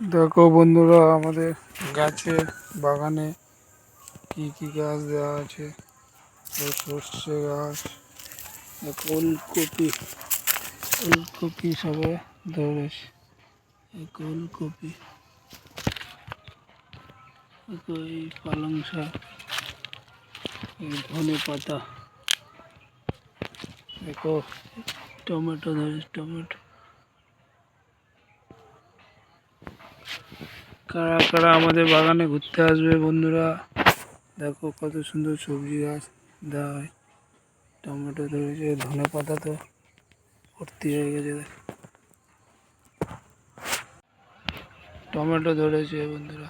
দেখো বন্ধুরা, আমাদের গাছে বাগানে কি কি গাছ দেওয়া আছে? সর্ষে গাছ ওলকপি ওলকপি সবে ধরেছে। ওলকপি এই পালং শাক, এই ধনে পাতা, দেখো টমেটো ধরেছে, টমেটো। কারা কারা আমাদের বাগানে ঘুরতে আসবে বন্ধুরা? দেখো কত সুন্দর সবজি গাছ। দেওয়া হয় টমেটো ধরেছে, ধনে পাতা তো ভর্তি হয়ে গেছে। টমেটো ধরেছে বন্ধুরা।